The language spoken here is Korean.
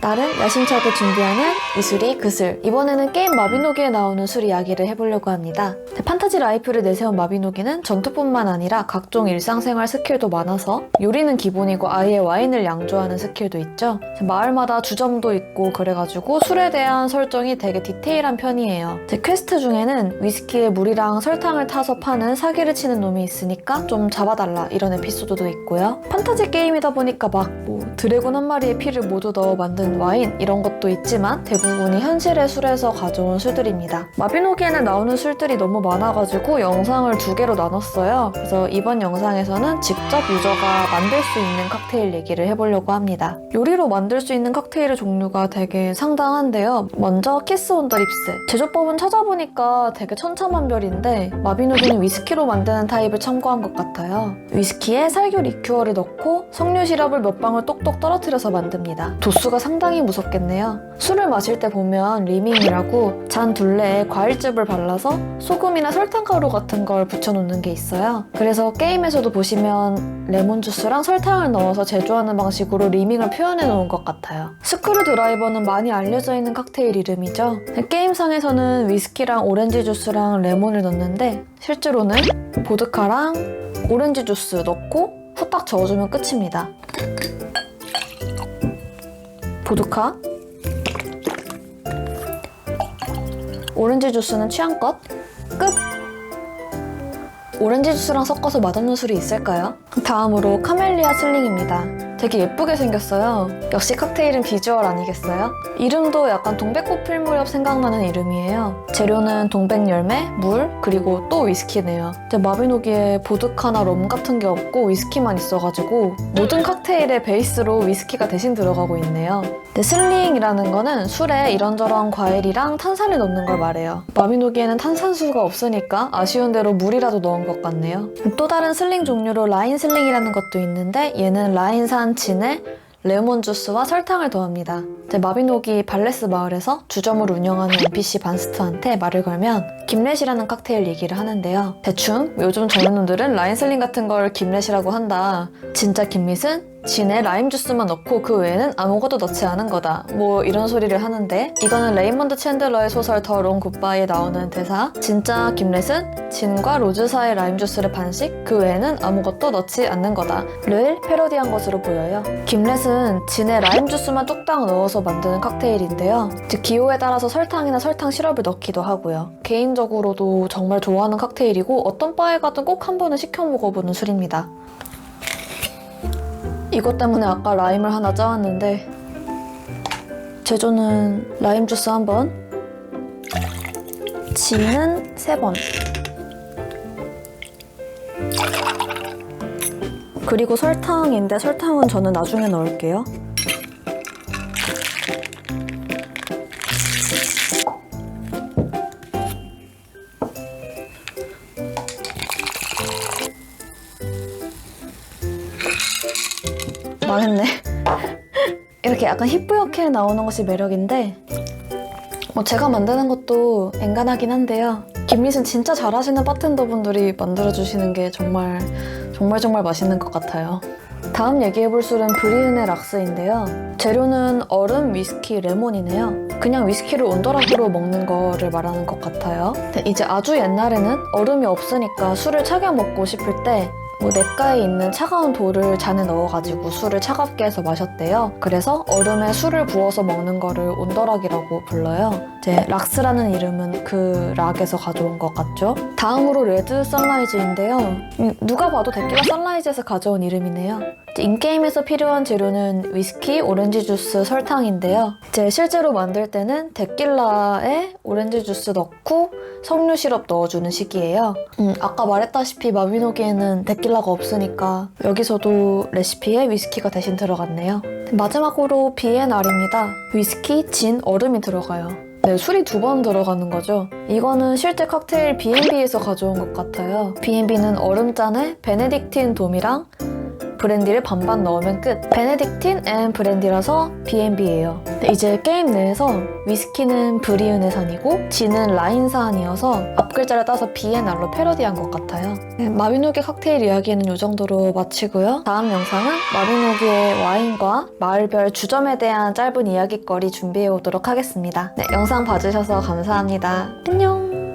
나름 야심차게 준비하는 이수리 그술. 이번에는 게임 마비노기에 나오는 술 이야기를 해보려고 합니다. 네, 판타지 라이프를 내세운 마비노기는 전투뿐만 아니라 각종 일상생활 스킬도 많아서 요리는 기본이고 아예 와인을 양조하는 스킬도 있죠. 마을마다 주점도 있고 그래가지고 술에 대한 설정이 되게 디테일한 편이에요. 제 퀘스트 중에는 위스키에 물이랑 설탕을 타서 파는 사기를 치는 놈이 있으니까 좀 잡아달라 이런 에피소드도 있고요. 판타지 게임이다 보니까 막뭐 드래곤 한 마리의 피를 모두 넣어 만든 와인 이런 것도 있지만 대부분이 현실의 술에서 가져온 술들입니다. 마비노기에는 나오는 술들이 너무 많아가지고 영상을 두 개로 나눴어요. 그래서 이번 영상에서는 직접 유저가 만들 수 있는 칵테일 얘기를 해보려고 합니다. 요리로 만들 수 있는 칵테일의 종류가 되게 상당한데요. 먼저 키스 온 더 립스. 제조법은 찾아보니까 되게 천차만별인데 마비노기는 위스키로 만드는 타입을 참고한 것 같아요. 위스키에 살균 리큐어를 넣고 석류 시럽을 몇 방울 똑똑 떨어뜨려서 만듭니다. 도수가 상당히 무섭겠네요. 술을 마실 때 보면 리밍이라고 잔 둘레에 과일즙을 발라서 소금이나 설탕가루 같은 걸 붙여놓는 게 있어요. 그래서 게임에서도 보시면 레몬 주스랑 설탕을 넣어서 제조하는 방식으로 리밍을 표현해 놓은 것 같아요. 스크류 드라이버는 많이 알려져 있는 칵테일 이름이죠. 게임상에서는 위스키랑 오렌지 주스랑 레몬을 넣는데 실제로는 보드카랑 오렌지 주스 넣고 후딱 저어주면 끝입니다. 보드카 오렌지 주스는 취향껏 끝! 오렌지 주스랑 섞어서 맛없는 술이 있을까요? 다음으로 카멜리아 슬링입니다. 되게 예쁘게 생겼어요. 역시 칵테일은 비주얼 아니겠어요? 이름도 약간 동백꽃 필 무렵 생각나는 이름이에요. 재료는 동백 열매, 물, 그리고 또 위스키네요. 근데 마비노기에 보드카나 럼 같은 게 없고 위스키만 있어가지고 모든 칵테일의 베이스로 위스키가 대신 들어가고 있네요. 근데 슬링이라는 거는 술에 이런저런 과일이랑 탄산을 넣는 걸 말해요. 마비노기에는 탄산수가 없으니까 아쉬운 대로 물이라도 넣은 것 같네요. 또 다른 슬링 종류로 라인 슬링이라는 것도 있는데 얘는 라인산 진에 레몬 주스와 설탕을 더합니다. 이제 마비노기 발레스 마을에서 주점을 운영하는 NPC 반스트한테 말을 걸면 김렛이라는 칵테일 얘기를 하는데요. 대충 요즘 젊은 놈들은 라인슬링 같은 걸 김렛이라고 한다. 진짜 김릿은 진에 라임 주스만 넣고 그 외에는 아무것도 넣지 않은 거다. 뭐 이런 소리를 하는데 이거는 레이먼드 챈들러의 소설 더 롱 굿바이에 나오는 대사 진짜 김렛은 진과 로즈 사이 라임 주스를 반씩 그 외에는 아무것도 넣지 않는 거다 를 패러디한 것으로 보여요. 김렛은 진에 라임 주스만 뚝딱 넣어서 만드는 칵테일인데요. 즉 기호에 따라서 설탕이나 설탕 시럽을 넣기도 하고요. 개인적으로도 정말 좋아하는 칵테일이고 어떤 바에 가든 꼭 한 번은 시켜 먹어보는 술입니다. 이것 때문에 아까 라임을 하나 짜왔는데 제조는 라임 주스 한 번, 진은 세 번. 그리고 설탕인데 설탕은 저는 나중에 넣을게요. 망했네. 이렇게 약간 희뿌옇게 나오는 것이 매력인데 뭐 제가 만드는 것도 엔간하긴 한데요. 김릿은 진짜 잘하시는 바텐더 분들이 만들어주시는 게 정말 정말 정말 맛있는 것 같아요. 다음 얘기해볼 술은 브리은의 락스인데요. 재료는 얼음, 위스키, 레몬이네요. 그냥 위스키를 온더락으로 먹는 거를 말하는 것 같아요. 근데 이제 아주 옛날에는 얼음이 없으니까 술을 차게 먹고 싶을 때뭐 냇가에 있는 차가운 돌을 잔에 넣어가지고 술을 차갑게 해서 마셨대요. 그래서 얼음에 술을 부어서 먹는 거를 온더락이라고 불러요. 이제 락스라는 이름은 그 락에서 가져온 것 같죠? 다음으로 레드 선라이즈인데요. 음, 누가 봐도 데킬라 선라이즈에서 가져온 이름이네요. 인게임에서 필요한 재료는 위스키, 오렌지 주스, 설탕인데요. 이제 실제로 만들 때는 데킬라에 오렌지 주스 넣고 석류 시럽 넣어주는 식이에요. 음, 아까 말했다시피 마비노기에는 데킬라가 없으니까 여기서도 레시피에 위스키가 대신 들어갔네요. 마지막으로 B&R입니다. 위스키, 진, 얼음이 들어가요. 네, 술이 두 번 들어가는 거죠. 이거는 실제 칵테일 B&B에서 가져온 것 같아요. B&B는 얼음잔에 베네딕틴 돔이랑 브랜디를 반반 넣으면 끝. 베네딕틴 앤 브랜디라서 B&B예요. 이제 게임 내에서 위스키는 브리은의산이고 진은 라인산이어서 앞글자를 따서 B&R로 패러디한 것 같아요. 네, 마비노기 칵테일 이야기는 이 정도로 마치고요. 다음 영상은 마비노기의 와인과 마을별 주점에 대한 짧은 이야기거리 준비해 오도록 하겠습니다. 네, 영상 봐주셔서 감사합니다. 안녕!